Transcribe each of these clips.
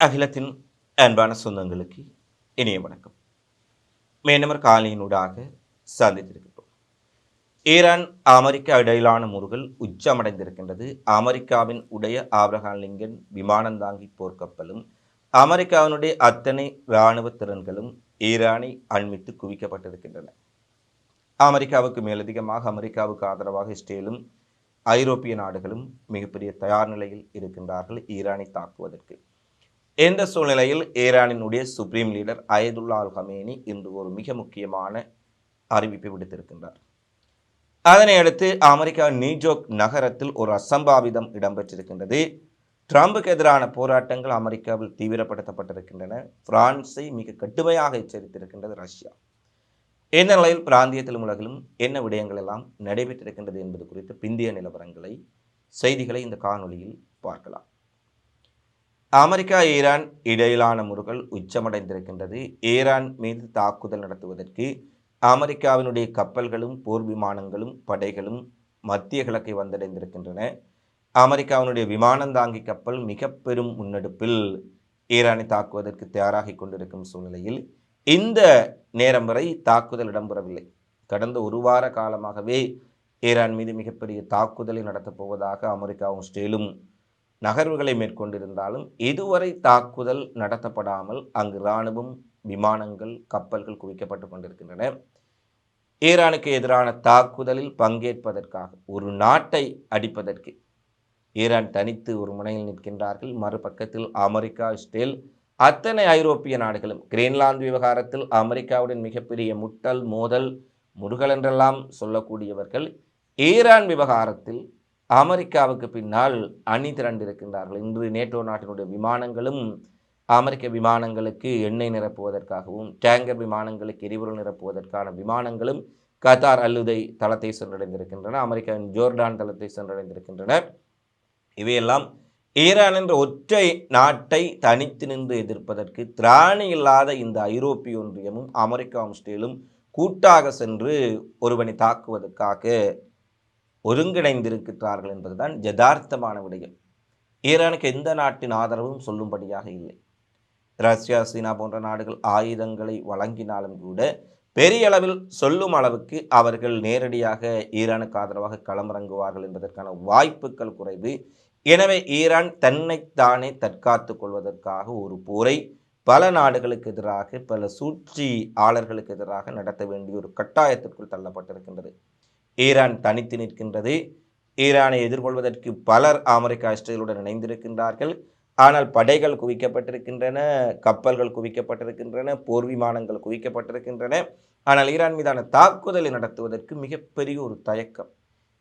அகிலத்தின் அன்பான சொந்தங்களுக்கு இனிய வணக்கம். மேனமர் காலையினூடாக சந்தித்திருக்கிறோம் ஈரான் அமெரிக்கா இடையிலான முருகல் உச்சமடைந்திருக்கின்றது. அமெரிக்காவின் உடைய ஆப்ரஹாம் லிங்கன் விமானம் தாங்கி போர்க்கப்பலும் அமெரிக்காவினுடைய அத்தனை இராணுவ திறன்களும் ஈரானை அண்மித்து குவிக்கப்பட்டிருக்கின்றன. அமெரிக்காவுக்கு மேலதிகமாக அமெரிக்காவுக்கு ஆதரவாக இஸ்ரேலும் ஐரோப்பிய நாடுகளும் மிகப்பெரிய தயார் நிலையில் இருக்கின்றார்கள் ஈரானை தாக்குவதற்கு. இந்த சூழ்நிலையில் ஈரானினுடைய supreme leader Ayatollah Al Khamenei இன்று ஒரு மிக முக்கியமான அறிவிப்பை விடுத்திருக்கின்றார். அதனை அடுத்து அமெரிக்கா நியூஜோர்க் நகரத்தில் ஒரு அசம்பாவிதம் இடம்பெற்றிருக்கின்றது. ட்ரம்புக்கு எதிரான போராட்டங்கள் அமெரிக்காவில் தீவிரப்படுத்தப்பட்டிருக்கின்றன. பிரான்ஸை மிக கடுமையாக எச்சரித்திருக்கின்றது ரஷ்யா. இந்த நிலையில் பிராந்தியத்திலும் உலகிலும் என்ன விடயங்கள் எல்லாம் நடைபெற்றிருக்கின்றது என்பது குறித்து பிந்திய நிலவரங்களை செய்திகளை இந்த காணொளியில் பார்க்கலாம். அமெரிக்கா ஈரான் இடையிலான முருகல் உச்சமடைந்திருக்கின்றது. ஈரான் மீது தாக்குதல் நடத்துவதற்கு அமெரிக்காவினுடைய கப்பல்களும் போர் விமானங்களும் படைகளும் மத்திய கிழக்கை வந்தடைந்திருக்கின்றன. அமெரிக்காவினுடைய விமானந்தாங்கி கப்பல் மிக பெரும் முன்னெடுப்பில் ஈரானை தாக்குவதற்கு தயாராகி கொண்டிருக்கும் சூழ்நிலையில் இந்த நேரம் வரை தாக்குதல் இடம்பெறவில்லை. கடந்த ஒரு வார காலமாகவே ஈரான் மீது மிகப்பெரிய தாக்குதலை நடத்தப் போவதாக அமெரிக்காவும் ஸ்டேலும் நகர்வுகளை மேற்கொண்டிருந்தாலும் இதுவரை தாக்குதல் நடத்தப்படாமல் அங்கு இராணுவம் விமானங்கள் கப்பல்கள் குவிக்கப்பட்டு கொண்டிருக்கின்றன. ஈரானுக்கு எதிரான தாக்குதலில் பங்கேற்பதற்காக ஒரு நாட்டை அடிப்பதற்கு. ஈரான் தனித்து ஒரு முனையில் நிற்கின்றார்கள். மறுபக்கத்தில் அமெரிக்கா இஸ்ரேல் அத்தனை ஐரோப்பிய நாடுகளும். கிரீன்லாந்து விவகாரத்தில் அமெரிக்காவுடன் மிகப்பெரிய முட்டல் மோதல் முருகல் என்றெல்லாம் சொல்லக்கூடியவர்கள். ஈரான் விவகாரத்தில் அமெரிக்காவுக்கு பின்னால் அணி திரண்டிருக்கின்றார்கள். இன்று நேட்டோ நாட்டினுடைய விமானங்களும் அமெரிக்க விமானங்களுக்கு எண்ணெய் நிரப்புவதற்காகவும் டேங்கர் விமானங்களுக்கு எரிபொருள் நிரப்புவதற்கான விமானங்களும் கத்தார் அல்லுதை தளத்தை சென்றடைந்திருக்கின்றன. அமெரிக்காவின் ஜோர்டான் தளத்தை சென்றடைந்திருக்கின்றன. இவையெல்லாம் ஈரான் என்ற ஒற்றை நாட்டை தனித்து நின்று எதிர்ப்பதற்கு திராணி இல்லாத இந்த ஐரோப்பிய ஒன்றியமும் அமெரிக்காவும் ஸ்டேலும் கூட்டாக சென்று ஒருவனை தாக்குவதற்காக ஒருங்கிணைந்திருக்கிறார்கள் என்பதுதான் யதார்த்தமான விடயம் ஈரானுக்கு எந்த நாட்டின் ஆதரவும் சொல்லும்படியாக இல்லை. ரஷ்யா சீனா போன்ற நாடுகள் ஆயுதங்களை வழங்கினாலும் கூட பெரிய அளவில் சொல்லும் அளவுக்கு அவர்கள் நேரடியாக ஈரானுக்கு ஆதரவாக களமிறங்குவார்கள் என்பதற்கான வாய்ப்புகள் குறைவு. எனவே ஈரான் தன்னைத்தானே தற்காத்து கொள்வதற்காக ஒரு போரை பல நாடுகளுக்கு எதிராக பல சூழ்ச்சியாளர்களுக்கு எதிராக நடத்த வேண்டிய ஒரு கட்டாயத்திற்குள் தள்ளப்பட்டிருக்கின்றது. ஈரான் தனித்து நிற்கின்றது. ஈரானை எதிர்கொள்வதற்கு பலர் அமெரிக்கா இஸ்ரேலுடன் இணைந்திருக்கின்றார்கள். ஆனால் படைகள் குவிக்கப்பட்டிருக்கின்றன கப்பல்கள் குவிக்கப்பட்டிருக்கின்றன போர் விமானங்கள் குவிக்கப்பட்டிருக்கின்றன. ஆனால் ஈரான் மீதான தாக்குதலை நடத்துவதற்கு மிகப்பெரிய ஒரு தயக்கம்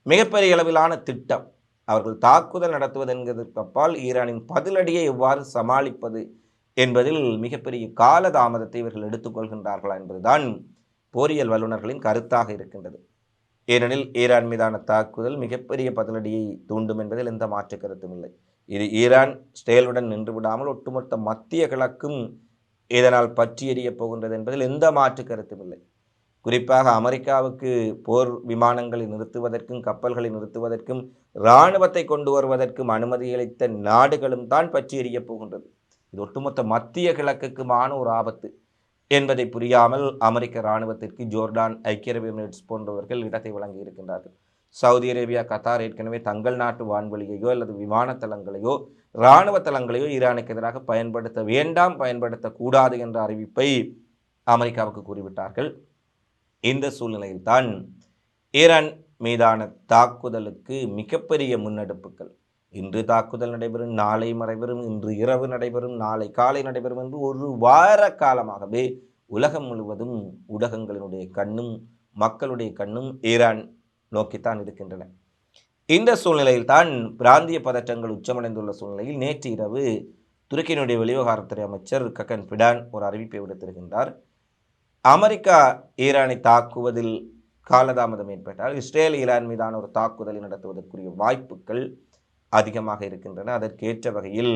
மிகப்பெரிய அளவிலான திட்டம். அவர்கள் தாக்குதல் நடத்துவது என்கிறதற்கு அப்பால் ஈரானின் பதிலடியை எவ்வாறு சமாளிப்பது என்பதில் மிகப்பெரிய கால தாமதத்தை இவர்கள் எடுத்துக்கொள்கின்றார்களா என்பதுதான் போரியல் வல்லுநர்களின் கருத்தாக இருக்கின்றது. ஏனெனில் ஈரான் மீதான தாக்குதல் மிகப்பெரிய பதிலடியை தூண்டும் என்பதில் எந்த மாற்று கருத்தும் இல்லை. இது ஈரான் ஸ்டேலுடன் நின்று விடாமல் ஒட்டுமொத்த மத்திய கிழக்கும் இதனால் பற்றி எறியப் போகின்றது என்பதில் எந்த மாற்று கருத்தும் இல்லை. குறிப்பாக அமெரிக்காவுக்கு போர் விமானங்களை நிறுத்துவதற்கும் கப்பல்களை நிறுத்துவதற்கும் இராணுவத்தை கொண்டு வருவதற்கும் அனுமதி அளித்த நாடுகளும் தான் பற்றி எறியப் போகின்றது. இது ஒட்டுமொத்த மத்திய கிழக்குக்குமான ஒரு ஆபத்து. என்பதை புரியாமல் அமெரிக்க இராணுவத்திற்கு ஜோர்டான் ஐக்கிய அரபு எமிரேட்ஸ் போன்றவர்கள் இடத்தை வழங்கி இருக்கின்றார்கள். சவுதி அரேபியா கத்தார் ஏற்கனவே தங்கள் நாட்டு வான்வழியையோ அல்லது விமான தளங்களையோ இராணுவ தளங்களையோ ஈரானுக்கு எதிராக பயன்படுத்த வேண்டாம் பயன்படுத்தக்கூடாது என்ற அறிவிப்பை அமெரிக்காவுக்கு கூறிவிட்டார்கள். இந்த சூழ்நிலையில்தான் ஈரான் மீதான தாக்குதலுக்கு மிகப்பெரிய முன்னெடுப்புகள் இன்று தாக்குதல் நடைபெறும் நாளை நடைபெறும் இன்று இரவு நடைபெறும் நாளை காலை நடைபெறும் என்று ஒரு வார காலமாகவே உலகம் முழுவதும் ஊடகங்களினுடைய கண்ணும் மக்களுடைய கண்ணும் ஈரான் நோக்கித்தான் இருக்கின்றன. இந்த சூழ்நிலையில் தான் பிராந்திய பதற்றங்கள் உச்சமடைந்துள்ள சூழ்நிலையில் நேற்று இரவு துருக்கியினுடைய வெளிவகாரத்துறை அமைச்சர் கக்கன் பிடான் ஒரு அறிவிப்பை விடுத்திருக்கின்றார். அமெரிக்கா ஈரானை தாக்குவதில் காலதாமதம் ஏற்பட்டால் இஸ்ரேல் ஈரான் மீதான ஒரு தாக்குதலை நடத்துவதற்குரிய வாய்ப்புகள் அதிகமாக இருக்கின்றன. அதற்கேற்ற வகையில்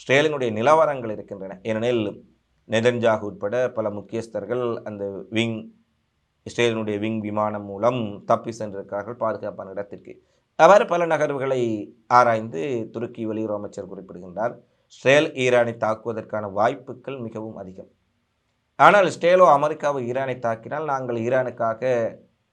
இஸ்ரேலினுடைய நிலவரங்கள் இருக்கின்றன. ஏனெனில் நெதன்ஜாக் உட்பட பல முக்கியஸ்தர்கள் அந்த விங் இஸ்ரேலினுடைய விங் விமானம் மூலம் தப்பி சென்றிருக்கிறார்கள் பாதுகாப்பான இடத்திற்கு. அவர் பல நகர்வுகளை ஆராய்ந்து துருக்கி வெளியுறவு அமைச்சர் குறிப்பிடுகின்றார். இஸ்ரேல் ஈரானை தாக்குவதற்கான வாய்ப்புகள் மிகவும் அதிகம். ஆனால் இஸ்ரேலோ அமெரிக்காவோ ஈரானை தாக்கினால் நாங்கள் ஈரானுக்காக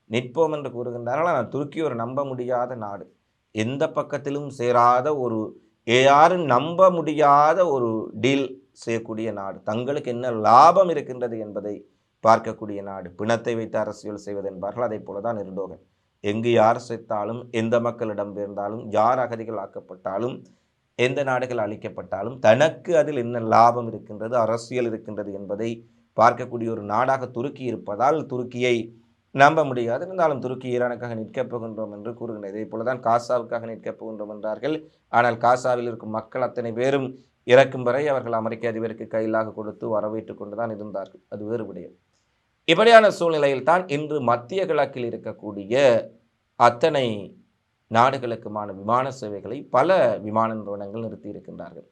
நிற்போம் என்று கூறுகின்றார்கள். ஆனால் துருக்கி ஒரு நம்ப முடியாத நாடு. எந்த பக்கத்திலும் சேராத ஒரு யாரும் நம்ப முடியாத ஒரு டீல் செய்யக்கூடிய நாடு. தங்களுக்கு என்ன லாபம் இருக்கின்றது என்பதை பார்க்கக்கூடிய நாடு. பிணத்தை வைத்து அரசியல் செய்வது என்பார்கள் அதை போல தான் இருந்தோகன் எங்கு யார் செத்தாலும் எந்த மக்களிடம் இருந்தாலும் யார் அகதிகள் ஆக்கப்பட்டாலும் எந்த நாடுகள் அழிக்கப்பட்டாலும் தனக்கு அதில் என்ன லாபம் இருக்கின்றது அரசியல் இருக்கின்றது என்பதை பார்க்கக்கூடிய ஒரு நாடாக துருக்கி இருப்பதால் துருக்கியை நம்ப முடியாது. இருந்தாலும் துருக்கி ஈரானுக்காக நிற்கப் போகின்றோம் என்று கூறுகின்றது இதே போலதான் காசாவுக்காக நிற்கப் போகின்றோம் என்றார்கள். ஆனால் காசாவில் இருக்கும் மக்கள் அத்தனை பேரும் இறக்கும் வரை அவர்கள் அமெரிக்க அதிபருக்கு கையிலாக கொடுத்து வரவேற்றுக் கொண்டுதான் இருந்தார்கள். அது வேறு விடயம். இப்படியான சூழ்நிலையில் தான் இன்று மத்திய கிழக்கில் இருக்கக்கூடிய அத்தனை நாடுகளுக்குமான விமான சேவைகளை பல விமான நிறுவனங்கள் நிறுத்தி இருக்கின்றார்கள்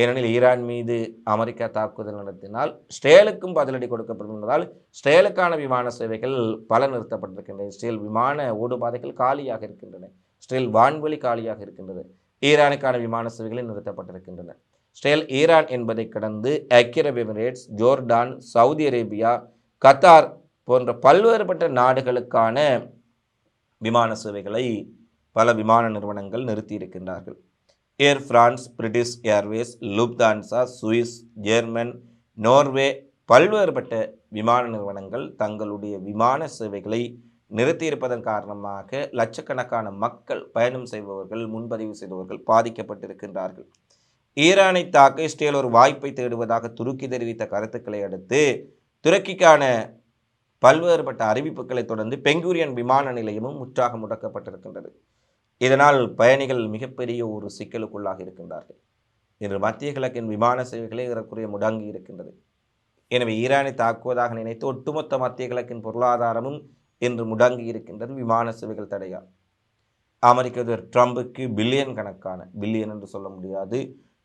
ஏனெனில் ஈரான் மீது அமெரிக்கா தாக்குதல் நடத்தினால் ஸ்டேலுக்கும் பதிலடி கொடுக்கப்படும் என்பதால் ஸ்டேலுக்கான விமான சேவைகள் பல நிறுத்தப்பட்டிருக்கின்றன. ஸ்டேல் விமான ஓடுபாதைகள் காலியாக இருக்கின்றன. ஸ்டேல் வான்வெளி காலியாக இருக்கின்றது. ஈரானுக்கான விமான சேவைகள் நிறுத்தப்பட்டிருக்கின்றன. ஸ்டேல் ஈரான் என்பதை கடந்து ஐக்கிய Emirates Jordan Saudi Arabia Qatar போன்ற பல்வேறுபட்ட நாடுகளுக்கான விமான சேவைகளை பல விமான நிறுவனங்கள் நிறுத்தியிருக்கின்றார்கள். Air France British Airways Lufthansa Swiss German Norway பல்வேறுபட்ட விமான நிறுவனங்கள் தங்களுடைய விமான சேவைகளை நிறுத்தியிருப்பதன் காரணமாக லட்சக்கணக்கான மக்கள் பயணம் செய்பவர்கள் முன்பதிவு செய்தவர்கள் பாதிக்கப்பட்டிருக்கின்றார்கள். ஈரானை தாக்க இஸ்ரேல் ஒரு வாய்ப்பை தேடுவதாக துருக்கி தெரிவித்த கருத்துக்களை அடுத்து துருக்கிக்கான பல்வேறுபட்ட அறிவிப்புகளை தொடர்ந்து பெங்கூரியன் விமான நிலையமும் முற்றாக முடக்கப்பட்டிருக்கின்றது. இதனால் பயணிகள் மிகப்பெரிய ஒரு சிக்கலுக்குள்ளாக இருக்கின்றார்கள். இன்று மத்திய கிழக்கின் விமான சேவைகளே ஏறக்குறைய முடங்கி இருக்கின்றது. எனவே ஈரானை தாக்குவதாக நினைத்து ஒட்டுமொத்த மத்திய கிழக்கின் பொருளாதாரமும் இன்று முடங்கி இருக்கின்றது விமான சேவைகள் தடையால். அமெரிக்க அதிபர் ட்ரம்புக்கு பில்லியன் கணக்கான பில்லியன் என்று சொல்ல முடியாது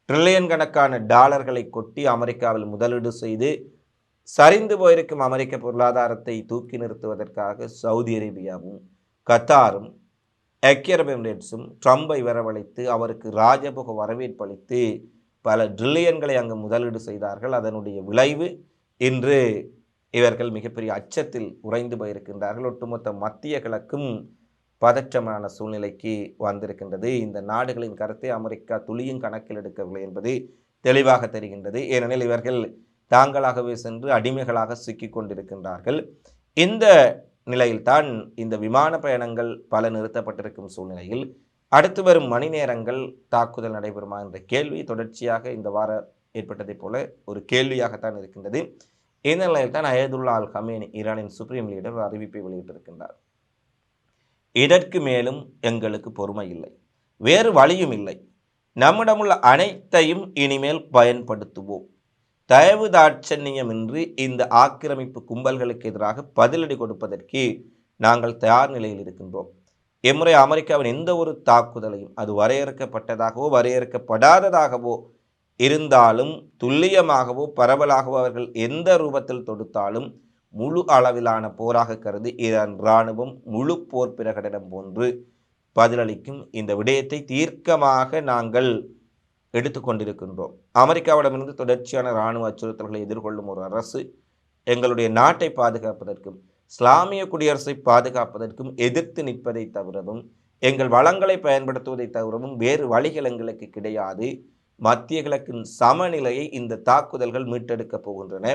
ட்ரில்லியன் கணக்கான டாலர்களை கொட்டி அமெரிக்காவில் முதலீடு செய்து சரிந்து போயிருக்கும் அமெரிக்க பொருளாதாரத்தை தூக்கி நிறுத்துவதற்காக சவுதி அரேபியாவும் கத்தாரும் ஐக்கிய அரபு எமிரேட்ஸும் ட்ரம்பை வரவழைத்து அவருக்கு ராஜபோக வரவேற்பு அளித்து பல ட்ரில்லியன்களை அங்கு முதலீடு செய்தார்கள். அதனுடைய விளைவு இன்று இவர்கள் மிகப்பெரிய அச்சத்தில் உறைந்து போயிருக்கின்றார்கள். ஒட்டுமொத்த மத்திய கிழக்கும் பதற்றமான சூழ்நிலைக்கு வந்திருக்கின்றது. இந்த நாடுகளின் கருத்தை அமெரிக்கா துளியும் கணக்கில் எடுக்கவில்லை என்பது தெளிவாக தெரிகின்றது. ஏனெனில் இவர்கள் தாங்களாகவே சென்று அடிமைகளாக சிக்கிக் கொண்டிருக்கின்றார்கள். இந்த நிலையில்தான் இந்த விமான பயணங்கள் பல நிறுத்தப்பட்டிருக்கும் சூழ்நிலையில் அடுத்து வரும் மணி நேரங்கள் தாக்குதல் நடைபெறுமா என்ற கேள்வி தொடர்ச்சியாக இந்த வார ஏற்பட்டதைப் போல ஒரு கேள்வியாகத்தான் இருக்கின்றது. இந்த நிலையில் தான் அயதுல்லா அல் ஹமேனி ஈரானின் சுப்ரீம் லீடர் அறிவிப்பை வெளியிட்டிருக்கின்றார். இதற்கு மேலும் எங்களுக்கு பொறுமை இல்லை. வேறு வழியும் இல்லை. நம்மிடமுள்ள அனைத்தையும் இனிமேல் பயன்படுத்துவோம். தயவு தாட்சண்யமின்றி இந்த ஆக்கிரமிப்பு கும்பல்களுக்கு எதிராக பதிலடி கொடுப்பதற்கு நாங்கள் தயார் நிலையில் இருக்கின்றோம். இம்முறை அமெரிக்காவின் எந்த ஒரு தாக்குதலையும் அது வரையறுக்கப்பட்டதாகவோ வரையறுக்கப்படாததாகவோ இருந்தாலும் துல்லியமாகவோ பரவலாகவோ அவர்கள் எந்த ரூபத்தில் தொடுத்தாலும் முழு அளவிலான போராக கருதி ஈரான் இராணுவம் முழு போர் பிரகடனம் போன்று பதிலளிக்கும் இந்த விடயத்தை தீர்க்கமாக நாங்கள் எடுத்துக்கொண்டிருக்கின்றோம். அமெரிக்காவிடமிருந்து தொடர்ச்சியான இராணுவ அச்சுறுத்தல்களை எதிர்கொள்ளும் ஒரு அரசு எங்களுடைய நாட்டை பாதுகாப்பதற்கும் இஸ்லாமிய குடியரசை பாதுகாப்பதற்கும் எதிர்த்து நிற்பதை தவிரவும் எங்கள் வளங்களை பயன்படுத்துவதை தவிரவும் வேறு வழிகள் எங்களுக்கு கிடையாது. மத்திய கிழக்கின் சமநிலையை இந்த தாக்குதல்கள் மீட்டெடுக்கப் போகின்றன.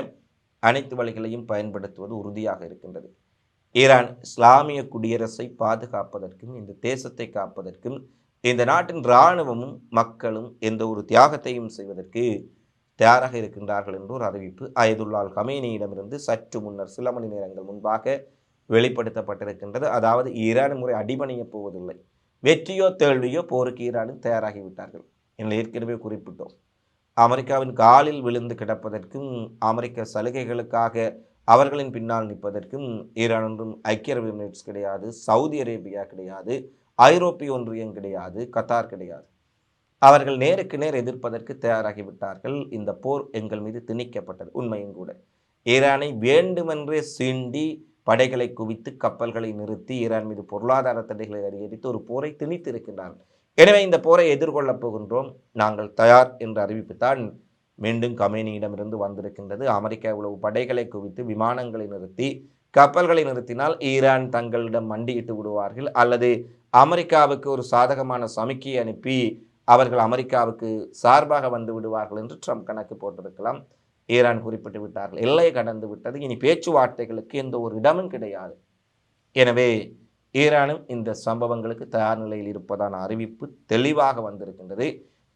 அனைத்து வழிகளையும் பயன்படுத்துவது உறுதியாக இருக்கின்றது. ஈரான் இஸ்லாமிய குடியரசை பாதுகாப்பதற்கும் இந்த தேசத்தை காப்பதற்கும் இந்த நாட்டின் இராணுவமும் மக்களும் எந்த ஒரு தியாகத்தையும் செய்வதற்கு தயாராக இருக்கின்றார்கள் என்று ஒரு அறிவிப்பு அயதுல்லால் கமேனியிடமிருந்து சற்று முன்னர் சில மணி நேரங்கள் முன்பாக வெளிப்படுத்தப்பட்டிருக்கின்றது. அதாவது ஈரான் முறை அடிபணியப் போவதில்லை. வெற்றியோ தோல்வியோ போருக்கு ஈரானும் தயாராகிவிட்டார்கள் என்று ஏற்கனவே குறிப்பிட்டோம். அமெரிக்காவின் காலில் விழுந்து கிடப்பதற்கும் அமெரிக்க சலுகைகளுக்காக அவர்களின் பின்னால் நிற்பதற்கும் ஈரான் ஒன்றும் ஐக்கிய அரபு எமிரேட்ஸ் கிடையாது சவுதி அரேபியா கிடையாது ஐரோப்பிய ஒன்றியம் கிடையாது கத்தார் கிடையாது. அவர்கள் நேருக்கு நேர் எதிர்ப்பதற்கு தயாராகிவிட்டார்கள். இந்த போர் எங்கள் மீது திணிக்கப்பட்டது உண்மையும் கூட. ஈரானை வேண்டுமென்றே சீண்டி படைகளை குவித்து கப்பல்களை நிறுத்தி ஈரான் மீது பொருளாதார தடைகளை அதிகரித்து ஒரு போரை திணித்திருக்கின்றார்கள். எனவே இந்த போரை எதிர்கொள்ளப் போகின்றோம். நாங்கள் தயார் என்று அறிவிப்பு தான் மீண்டும் கமேனியிடமிருந்து வந்திருக்கின்றது. அமெரிக்கா இவ்வளவு படைகளை குவித்து விமானங்களை நிறுத்தி கப்பல்களை நிறுத்தினால் ஈரான் தங்களிடம் மண்டியிட்டு விடுவார்கள். அல்லது அமெரிக்காவுக்கு ஒரு சாதகமான சமிக்கை அனுப்பி அவர்கள் அமெரிக்காவுக்கு சார்பாக வந்து விடுவார்கள் என்று ட்ரம்ப் கணக்கு போட்டிருக்கலாம். ஈரான் குறிப்பிட்டு விட்டார்கள். எல்லை கடந்து விட்டது. இனி பேச்சுவார்த்தைகளுக்கு எந்த ஒரு இடமும் கிடையாது. எனவே ஈரானும் இந்த சம்பவங்களுக்கு தயார் நிலையில் இருப்பதான அறிவிப்பு தெளிவாக வந்திருக்கின்றது.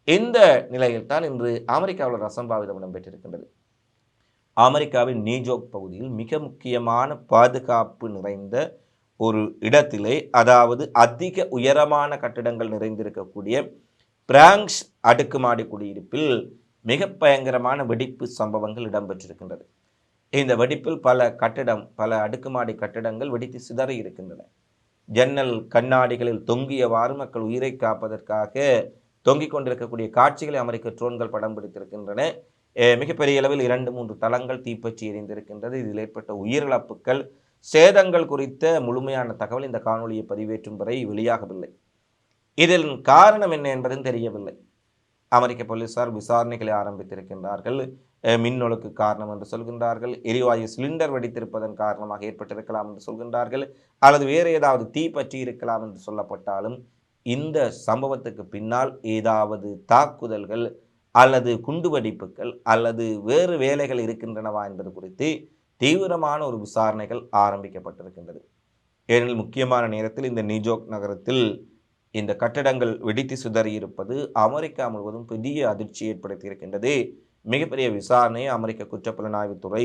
இந்த நிலையில் தான் இன்று அமெரிக்காவில் ஒரு அசம்பாவிதம் இடம்பெற்றிருக்கின்றது. அமெரிக்காவின் நீஜோக் பகுதியில் மிக முக்கியமான பாதுகாப்பு நிறைந்த ஒரு இடத்திலே அதாவது அதிக உயரமான கட்டிடங்கள் நிறைந்திருக்கக்கூடிய பிராங்க்ஸ் அடுக்குமாடி குடியிருப்பில் மிக பயங்கரமான வெடிப்பு சம்பவங்கள் இடம்பெற்றிருக்கின்றது. இந்த வெடிப்பில் பல கட்டிடம் பல அடுக்குமாடி கட்டிடங்கள் வெடித்து சிதறி இருக்கின்றன. ஜன்னல் கண்ணாடிகளில் தொங்கியவாறு மக்கள் உயிரை காப்பதற்காக தொங்கிக் கொண்டிருக்கக்கூடிய காட்சிகளை அமெரிக்க ட்ரோன்கள் படம் பிடித்திருக்கின்றன. மிகப்பெரிய அளவில் இரண்டு மூன்று தளங்கள் தீப்பற்றி எரிந்திருக்கின்றது. இதில் ஏற்பட்ட உயிரிழப்புகள் சேதங்கள் குறித்த முழுமையான தகவல் இந்த காணொலியை பதிவேற்றும் வரை வெளியாகவில்லை. இதில் காரணம் என்ன என்பதும் தெரியவில்லை. அமெரிக்க போலீசார் விசாரணைகளை ஆரம்பித்திருக்கின்றார்கள். மின்னொழுக்கு காரணம் என்று சொல்கின்றார்கள். எரிவாயு சிலிண்டர் வெடித்திருப்பதன் காரணமாக ஏற்பட்டிருக்கலாம் என்று சொல்கின்றார்கள். அல்லது வேறு ஏதாவது தீ பற்றி இருக்கலாம் என்று சொல்லப்பட்டாலும் இந்த சம்பவத்துக்கு பின்னால் ஏதாவது தாக்குதல்கள் அல்லது குண்டுவெடிப்புகள் அல்லது வேறு வேலைகள் இருக்கின்றனவா என்பது குறித்து தீவிரமான ஒரு விசாரணைகள் ஆரம்பிக்கப்பட்டிருக்கின்றது. ஏனெனில் முக்கியமான நேரத்தில் இந்த நியூஜோக் நகரத்தில் இந்த கட்டடங்கள் வெடித்து சிதறியிருப்பது அமெரிக்கா முழுவதும் பெரிய அதிர்ச்சி ஏற்படுத்தியிருக்கின்றது மிகப்பெரிய விசாரணையை அமெரிக்க குற்றப்புலனாய்வுத்துறை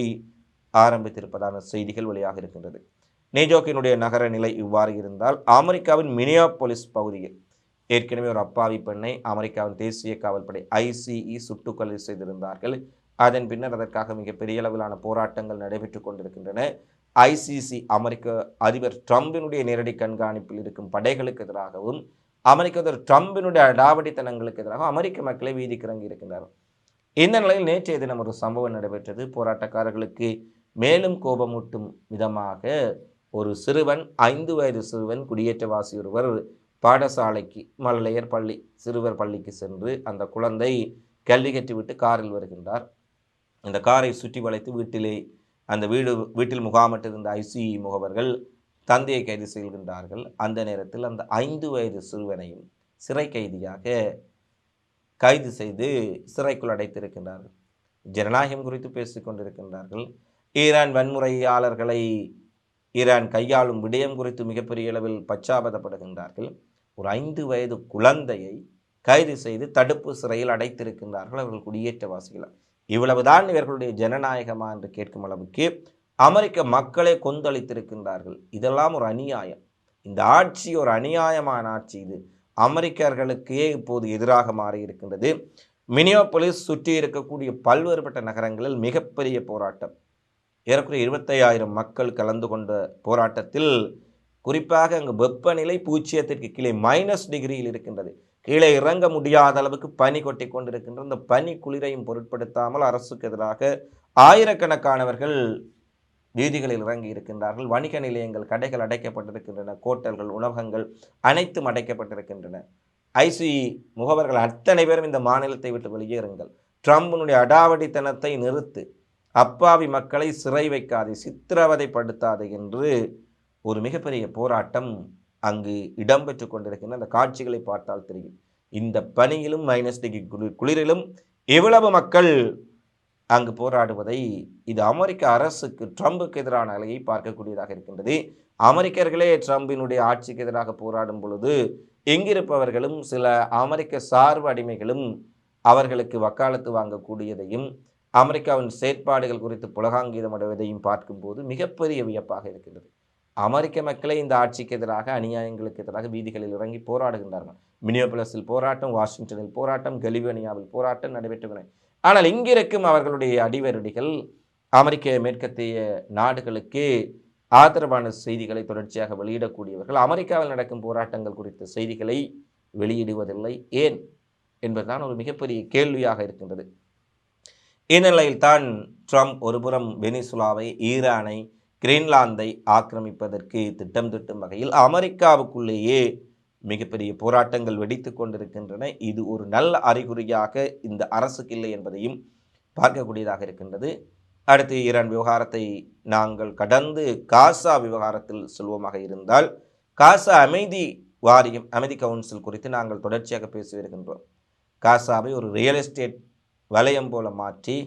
ஆரம்பித்திருப்பதான செய்திகள் வெளியாக இருக்கின்றது. நியூஜோக்கினுடைய நகர நிலை இவ்வாறு இருந்தால் அமெரிக்காவின் மினியாபோலிஸ் பகுதியில் ஏற்கனவே ஒரு அப்பாவி பெண்ணை அமெரிக்காவின் தேசிய காவல்படை ஐசிஇ சுட்டுக்கொலை செய்திருந்தார்கள். அதன் பின்னர் அதற்காக மிகப்பெரிய அளவிலான போராட்டங்கள் நடைபெற்று கொண்டிருக்கின்றன. ஐசிசி அமெரிக்க அதிபர் ட்ரம்பினுடைய நேரடி கண்காணிப்பில் இருக்கும் படைகளுக்கு எதிராகவும் அமெரிக்க அதிபர் ட்ரம்பினுடைய அடாவடித்தனங்களுக்கு எதிராக அமெரிக்க மக்களை வீதிக்கு இறங்கி இந்த நிலையில் நேற்றைய தினம் ஒரு சம்பவம் நடைபெற்றது. போராட்டக்காரர்களுக்கு மேலும் கோபமூட்டும் விதமாக ஒரு சிறுவன் ஐந்து வயது சிறுவன் குடியேற்றவாசி ஒருவர் பாடசாலைக்கு மழலையர் பள்ளி சிறுவர் பள்ளிக்கு சென்று அந்த குழந்தை கல்வி கட்டிவிட்டு காரில் வருகின்றார். இந்த காரை சுற்றி வளைத்து வீட்டிலே அந்த வீடு வீட்டில் முகாமிட்டிருந்த ஐசிஇ முகவர்கள் தந்தையை கைது செய்கின்றார்கள். அந்த நேரத்தில் அந்த ஐந்து வயது சிறுவனையும் சிறை கைதியாக கைது செய்து சிறைக்குள் அடைத்திருக்கின்றார்கள். ஜனநாயகம் குறித்து பேசிக் கொண்டிருக்கின்றார்கள். ஈரான் வன்முறையாளர்களை ஈரான் கையாளும் விடயம் குறித்து மிகப்பெரிய அளவில் பச்சாபதப்படுகின்றார்கள். ஒரு ஐந்து வயது குழந்தையை கைது செய்து தடுப்பு சிறையில் அடைத்திருக்கின்றார்கள். அவர்கள் குடியேற்றவாசிகளாக இவ்வளவுதான் இவர்களுடைய ஜனநாயகமா என்று கேட்கும் அளவுக்கு அமெரிக்க மக்களை கொந்தளித்திருக்கின்றார்கள். இதெல்லாம் ஒரு அநியாயம். இந்த ஆட்சி ஒரு அநியாயமான ஆட்சி இது. அமெரிக்கர்களுக்கே இப்போது எதிராக மாறி இருக்கின்றது மினியோபொலிஸ் சுற்றி இருக்கக்கூடிய பல்வேறுபட்ட நகரங்களில் மிகப்பெரிய போராட்டம். ஏறக்குறைய இருபத்தையாயிரம் மக்கள் கலந்து கொண்ட போராட்டத்தில் குறிப்பாக அங்கு வெப்பநிலை பூஜ்ஜியத்திற்கு கீழே மைனஸ் டிகிரியில் இருக்கின்றது. கீழே இறங்க முடியாத அளவுக்கு பனி கொட்டி கொண்டிருக்கின்ற இந்த பனி குளிரையும் பொருட்படுத்தாமல் அரசுக்கு எதிராக ஆயிரக்கணக்கானவர்கள் வீதிகளில் இறங்கி இருக்கின்றார்கள். வணிக நிலையங்கள் கடைகள் அடைக்கப்பட்டிருக்கின்றன. கோட்டல்கள் உணவகங்கள் அனைத்தும் அடைக்கப்பட்டிருக்கின்றன. ஐசிஇ முகவர்கள் அத்தனை பேரும் இந்த மாநிலத்தை விட்டு வெளியேறுங்கள். ட்ரம்பினுடைய அடாவடித்தனத்தை நிறுத்து அப்பாவி மக்களை சிறை வைக்காதே சித்திரவதைப்படுத்தாதே என்று ஒரு மிகப்பெரிய போராட்டம் அங்கு இடம்பெற்று கொண்டிருக்கின்ற அந்த காட்சிகளை பார்த்தால் தெரியும். இந்த பனியிலும் மைனஸ் டிகிரி குளிர் குளிரிலும் எவ்வளவு மக்கள் அங்கு போராடுவதை இது அமெரிக்க அரசுக்கு ட்ரம்புக்கு எதிரான அலையை பார்க்கக்கூடியதாக இருக்கின்றது. அமெரிக்கர்களே ட்ரம்பினுடைய ஆட்சிக்கு எதிராக போராடும் பொழுது எங்கிருப்பவர்களும் சில அமெரிக்க சார்பு அடிமைகளும் அவர்களுக்கு வக்காலத்து வாங்கக்கூடியதையும் அமெரிக்காவின் செயற்பாடுகள் குறித்து புலகாங்கீதம் அடைவதையும் பார்க்கும்போது மிகப்பெரிய வியப்பாக இருக்கின்றது. அமெரிக்க மக்களை இந்த ஆட்சிக்கு எதிராக அநியாயங்களுக்கு எதிராக வீதிகளில் இறங்கி போராடுகின்றார்கள். மினியோபிளஸில் போராட்டம் வாஷிங்டனில் போராட்டம் கலிபோனியாவில் போராட்டம் நடைபெற்றுள்ளன. ஆனால் இங்கிருக்கும் அவர்களுடைய அடிவருடிகள் அமெரிக்க மேற்கத்திய நாடுகளுக்கு ஆதரவான செய்திகளை தொடர்ச்சியாக வெளியிடக்கூடியவர்கள் அமெரிக்காவில் நடக்கும் போராட்டங்கள் குறித்த செய்திகளை வெளியிடுவதில்லை. ஏன்? என்பதுதான் ஒரு மிகப்பெரிய கேள்வியாக இருக்கின்றது. இந்நிலையில் தான் ட்ரம்ப் ஒருபுறம் வெனிசுலாவை ஈரானை கிரீன்லாந்தை ஆக்கிரமிப்பதற்கு திட்டம் திட்டும் வகையில் அமெரிக்காவுக்குள்ளேயே மிகப்பெரிய போராட்டங்கள் வெடித்து கொண்டிருக்கின்றன. இது ஒரு நல்ல அறிகுறியாக இந்த அரசுக்கு இல்லை என்பதையும் பார்க்கக்கூடியதாக இருக்கின்றது. அடுத்து ஈரான் விவகாரத்தை நாங்கள் கடந்து காசா விவகாரத்தில் செல்வோமாக இருந்தால் காசா அமைதி வாரியம் அமைதி கவுன்சில் குறித்து நாங்கள் தொடர்ச்சியாக பேசி வருகின்றோம். காசாவை ஒரு ரியல் எஸ்டேட் வலயம் போல மாற்றி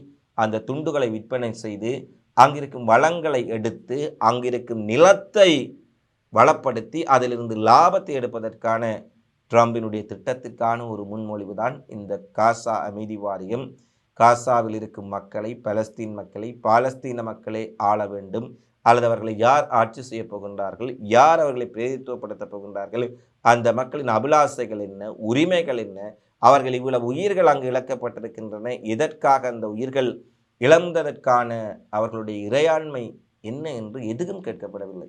அந்த துண்டுகளை விற்பனை செய்து அங்கிருக்கும் வளங்களை எடுத்து அங்கிருக்கும் நிலத்தை வளப்படுத்தி அதிலிருந்து லாபத்தை எடுப்பதற்கான ட்ரம்பினுடைய திட்டத்திற்கான ஒரு முன்மொழிவு தான் இந்த காசா அமைதி வாரியம். காசாவில் இருக்கும் மக்களை பலஸ்தீன் மக்களை பாலஸ்தீன மக்களை ஆள வேண்டும். அல்லது அவர்களை யார் ஆட்சி செய்ய போகின்றார்கள்? யார் அவர்களை பிரதித்துவப்படுத்த போகின்றார்கள்? அந்த மக்களின் அபிலாசைகள் என்ன? உரிமைகள் என்ன? அவர்கள் இவ்வளவு உயிர்கள் அங்கு இழக்கப்பட்டிருக்கின்றன. எதற்காக அந்த உயிர்கள் இழந்ததற்கான அவர்களுடைய இறையாண்மை என்ன என்று எதுவும் கேட்கப்படவில்லை.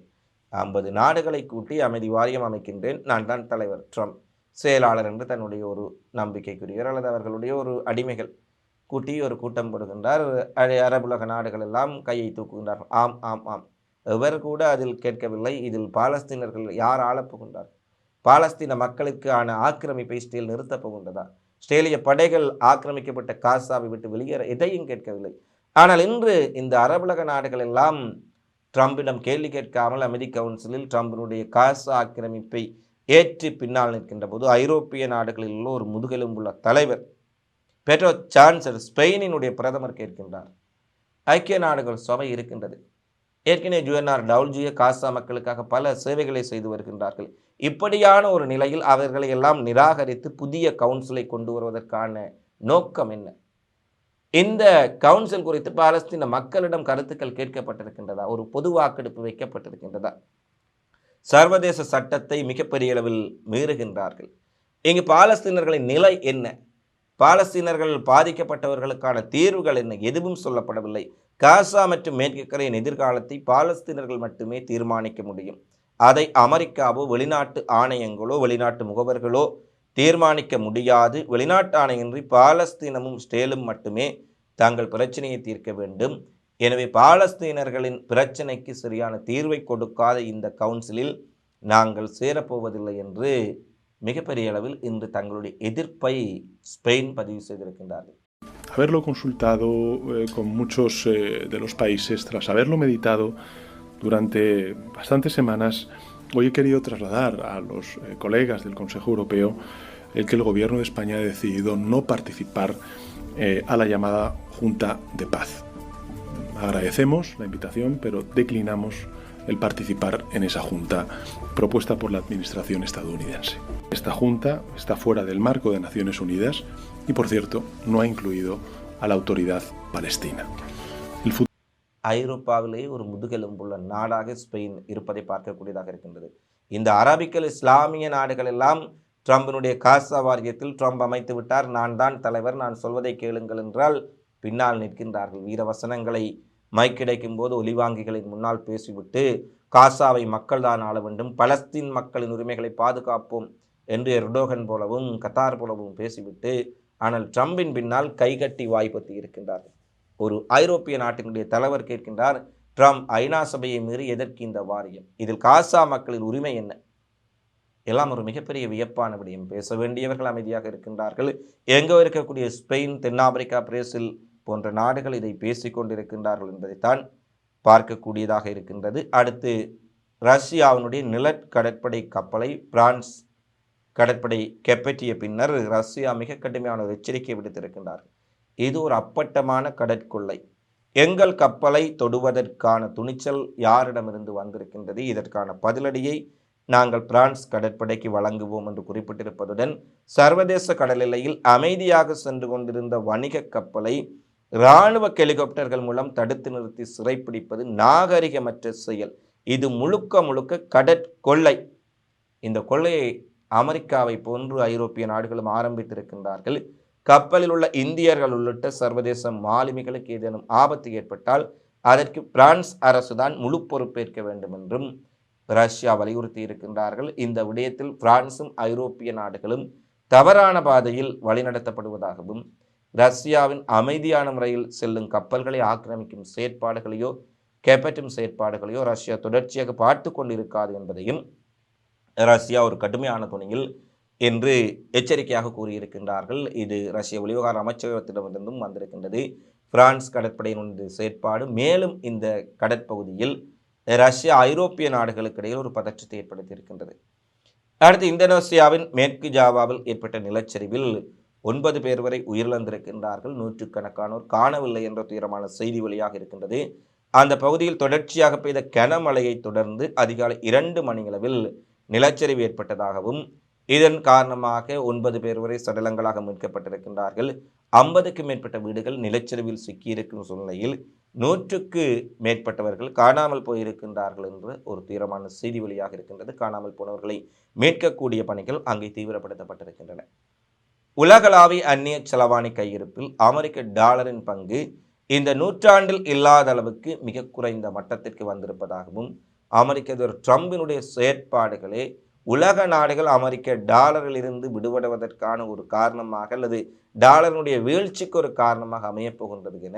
ஐம்பது நாடுகளை கூட்டி அமைதி வாரியம் அமைக்கின்றேன். நான் தான் தலைவர் ட்ரம்ப். செயலாளர் என்று தன்னுடைய ஒரு நம்பிக்கைக்குரியவர் அல்லது அவர்களுடைய ஒரு அடிமைகள் கூட்டி ஒரு கூட்டம் போடுகின்றார். அரபுலக நாடுகள் எல்லாம் கையை தூக்குகின்றார்கள். ஆம் ஆம் ஆம். எவர் கூட அதில் கேட்கவில்லை. இதில் பாலஸ்தீனர்கள் யார் ஆளப்போகின்றார் பாலஸ்தீன மக்களுக்கான ஆக்கிரமிப்பை ஸ்டீல் நிறுத்தப் போகின்றதா? ஸ்டேலிய படைகள் ஆக்கிரமிக்கப்பட்ட காசாவை விட்டு வெளியேற எதையும் கேட்கவில்லை. ஆனால் இன்று இந்த அரபுலக நாடுகள் எல்லாம் ட்ரம்பிடம் கேள்வி கேட்காமல் அமெரிக்க கவுன்சிலில் ட்ரம்பினுடைய காசா ஆக்கிரமிப்பை ஏற்றி பின்னால் நிற்கின்ற போது ஐரோப்பிய நாடுகளில் உள்ள ஒரு முதுகெலும்புள்ள தலைவர் பெட்ரோ சான்சலர் ஸ்பெயினினுடைய பிரதமர் கேட்கின்றார். ஐக்கிய நாடுகள் சபை இருக்கின்றது. ஏற்கனவே ஜுஎன்ஆர் டவுல்ஜிய காசா மக்களுக்காக பல சேவைகளை செய்து வருகின்றார்கள். இப்படியான ஒரு நிலையில் அவர்களை எல்லாம் நிராகரித்து புதிய கவுன்சிலை கொண்டு வருவதற்கான நோக்கம் என்ன? இந்த கவுன்சில் குறித்து பாலஸ்தீன மக்களிடம் கருத்துக்கள் கேட்கப்பட்டிருக்கின்றதா? ஒரு பொது வாக்கெடுப்பு வைக்கப்பட்டிருக்கின்றதா? சர்வதேச சட்டத்தை மிகப்பெரிய அளவில் மீறுகின்றார்கள். இங்கு பாலஸ்தீனர்களின் நிலை என்ன? பாலஸ்தீனர்கள் பாதிக்கப்பட்டவர்களுக்கான தீர்வுகள் என்ன? எதுவும் சொல்லப்படவில்லை. காசா மற்றும் மேற்கு கரையின் எதிர்காலத்தை பாலஸ்தீனர்கள் மட்டுமே தீர்மானிக்க முடியும். அதை அமெரிக்காவோ வெளிநாட்டு ஆணையங்களோ வெளிநாட்டு முகவர்களோ தீர்மானிக்க முடியாது. வெளிநாட்டு ஆணையின்றி பாலஸ்தீனமும் ஸ்டேலும் மட்டுமே தங்கள் பிரச்சனையை தீர்க்க வேண்டும். எனவே பாலஸ்தீனர்களின் பிரச்சனைக்கு சரியான தீர்வை கொடுக்காத இந்த கவுன்சிலில் நாங்கள் சேரப்போவதில்லை என்று மிகப்பெரிய அளவில் இன்று தங்களுடைய எதிர்ப்பை ஸ்பெயின் பதிவு செய்திருக்கின்றார்கள். Haberlo consultado eh, con muchos eh, de los países, tras haberlo meditado durante bastantes semanas, hoy he querido trasladar a los eh, colegas del Consejo Europeo el que el Gobierno de España ha decidido no participar eh, a la llamada Junta de Paz. Agradecemos la invitación, pero declinamos el participar en esa junta propuesta por la Administración estadounidense. Esta junta está fuera del marco de Naciones Unidas y, por cierto, no ha incluido a la autoridad palestina. ஐரோப்பாவிலேயே ஒரு முதுகெலும்புள்ள நாடாக Spain இருப்பதை பார்க்கக்கூடியதாக இருக்கின்றது. இந்த அரபிக்கல் இஸ்லாமிய நாடுகள் எல்லாம் ட்ரம்பினுடைய காசா வாரியத்தில் ட்ரம்ப் அமைத்து விட்டார். நான் தான் தலைவர் நான் சொல்வதை கேளுங்கள் என்றால் பின்னால் நிற்கின்றார்கள். வீரவசனங்களை மைக் கிடைக்கும் போது ஒலிவாங்கிகளின் முன்னால் பேசிவிட்டு காசாவை மக்கள் தான் ஆள வேண்டும் பலஸ்தீன் மக்களின் உரிமைகளை பாதுகாப்போம் என்று எர்டோகன் போலவும் கத்தார் போலவும் பேசிவிட்டு ஆனால் ட்ரம்பின் பின்னால் கைகட்டி வாய்ப்பத்தி இருக்கின்றார்கள். ஒரு ஐரோப்பிய நாட்டினுடைய தலைவர் கேட்கின்றார் ட்ரம்ப் ஐநா சபையை மீறி எதற்கு இந்த வாரியம்? இதில் காசா மக்களின் உரிமை என்ன? எல்லாம் ஒரு மிகப்பெரிய வியப்பான விடயம். பேச வேண்டியவர்கள் அமைதியாக இருக்கின்றார்கள். எங்கோ இருக்கக்கூடிய ஸ்பெயின் தென்னாப்பிரிக்கா பிரேசில் போன்ற நாடுகள் இதை பேசிக்கொண்டிருக்கின்றார்கள் என்பதைத்தான் பார்க்கக்கூடியதாக இருக்கின்றது. அடுத்து ரஷ்யாவினுடைய நிலக்கடற்படை கப்பலை பிரான்ஸ் கடற்படை கெப்பற்றிய பின்னர் ரஷ்யா மிக கடுமையான ஒரு எச்சரிக்கை விடுத்திருக்கின்றார்கள். இது ஒரு அப்பட்டமான கடற்கொள்ளை. எங்கள் கப்பலை தொடுவதற்கான துணிச்சல் யாரிடமிருந்து வந்திருக்கின்றது? இதற்கான பதிலடியை நாங்கள் பிரான்ஸ் கடற்படைக்கு வழங்குவோம் என்று குறிப்பிட்டிருப்பதுடன் சர்வதேச கடல் எல்லையில் அமைதியாக சென்று கொண்டிருந்த வணிக கப்பலை இராணுவ ஹெலிகாப்டர்கள் மூலம் தடுத்து நிறுத்தி சிறைப்பிடிப்பது நாகரிகமற்ற செயல். இது முழுக்க முழுக்க கடற்கொள்ளை. இந்த கொள்ளையை அமெரிக்காவை போன்று ஐரோப்பிய நாடுகளும் ஆரம்பித்திருக்கின்றார்கள். கப்பலில் உள்ள இந்தியர்கள் உள்ளிட்ட சர்வதேச மாலுமிகளுக்கு ஏதேனும் ஆபத்து ஏற்பட்டால் அதற்கு பிரான்ஸ் அரசுதான் முழு பொறுப்பேற்க வேண்டும் என்றும் ரஷ்யா வலியுறுத்தி இருக்கின்றார்கள். இந்த விடயத்தில் பிரான்சும் ஐரோப்பிய நாடுகளும் தவறான பாதையில் வழிநடத்தப்படுவதாகவும் ரஷ்யாவின் அமைதியான முறையில் செல்லும் கப்பல்களை ஆக்கிரமிக்கும் செயற்பாடுகளையோ கேப்பற்றும் செயற்பாடுகளையோ ரஷ்யா தொடர்ச்சியாக பார்த்து கொண்டிருக்காது என்பதையும் ரஷ்யா ஒரு கடுமையான துணியில் என்று எச்சரிக்கையாக கூறியிருக்கின்றார்கள். இது ரஷ்ய வெளிவகார அமைச்சகத்திடமிருந்தும் வந்திருக்கின்றது. பிரான்ஸ் கடற்படையினுடைய செயற்பாடு மேலும் இந்த கடற்பகுதியில் ரஷ்யா ஐரோப்பிய நாடுகளுக்கு இடையில் ஒரு பதற்றத்தை ஏற்படுத்தியிருக்கின்றது. அடுத்து இந்தோனேசியாவின் மேற்கு ஜாவாவில் ஏற்பட்ட நிலச்சரிவில் ஒன்பது பேர் வரை உயிரிழந்திருக்கின்றார்கள். நூற்றுக்கணக்கானோர் காணவில்லை என்ற துயரமான செய்தி வெளியாக இருக்கின்றது. அந்த பகுதியில் தொடர்ச்சியாக பெய்த கனமழையை தொடர்ந்து அதிகாலை இரண்டு மணியளவில் நிலச்சரிவு ஏற்பட்டதாகவும் இதன் காரணமாக ஒன்பது பேர் வரை சடலங்களாக மீட்கப்பட்டிருக்கின்றார்கள். ஐம்பதுக்கும் மேற்பட்ட வீடுகள் நிலச்சரிவில் சிக்கியிருக்கும் சூழ்நிலையில் நூற்றுக்கு மேற்பட்டவர்கள் காணாமல் போயிருக்கின்றார்கள் என்ற ஒரு தீவிரமான செய்தி வெளியாக இருக்கின்றது. காணாமல் போனவர்களை மீட்கக்கூடிய பணிகள் அங்கே தீவிரப்படுத்தப்பட்டிருக்கின்றன. உலகளாவிய அந்நிய செலவாணி கையிருப்பில் அமெரிக்க டாலரின் பங்கு இந்த நூற்றாண்டில் இல்லாத அளவுக்கு மிக குறைந்த மட்டத்திற்கு வந்திருப்பதாகவும் அமெரிக்க அதிபர் ட்ரம்பினுடைய செயற்பாடுகளே உலக நாடுகள் அமெரிக்க டாலரில் இருந்து விடுபடுவதற்கான ஒரு காரணமாக அல்லது டாலரினுடைய வீழ்ச்சிக்கு ஒரு காரணமாக அமையப்போகின்றது என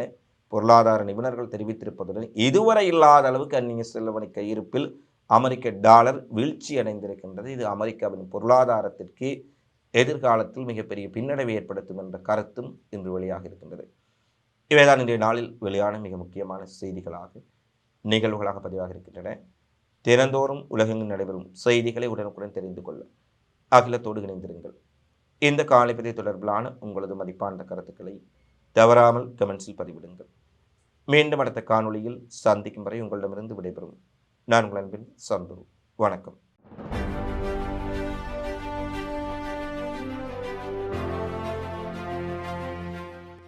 பொருளாதார நிபுணர்கள் தெரிவித்திருப்பதுடன் இதுவரை இல்லாத அளவுக்கு அந்நிய செலவணி கையிருப்பில் அமெரிக்க டாலர் வீழ்ச்சி அடைந்திருக்கின்றது. இது அமெரிக்காவின் பொருளாதாரத்திற்கு எதிர்காலத்தில் மிகப்பெரிய பின்னடைவை ஏற்படுத்தும் என்ற கருத்தும் இன்று வெளியாக இருக்கின்றது. இவைதான் இன்றைய நாளில் வெளியான மிக முக்கியமான செய்திகளாக நிகழ்வுகளாக பதிவாக இருக்கின்றன. தினந்தோறும் உலகெங்கு நடைபெறும் செய்திகளை உடனுக்குடன் தெரிந்து கொள்ள அகிலத்தோடு இணைந்திருங்கள். இந்த காலைப்பதை தொடர்பிலான உங்களது மதிப்பான கருத்துக்களை தவறாமல் கமெண்ட்ஸில் பதிவிடுங்கள். மீண்டும் அடுத்த காணொளியில் சந்திக்கும் வரை உங்களிடமிருந்து விடைபெறும். நான் உங்கள் அன்பின் சந்துரு. வணக்கம்.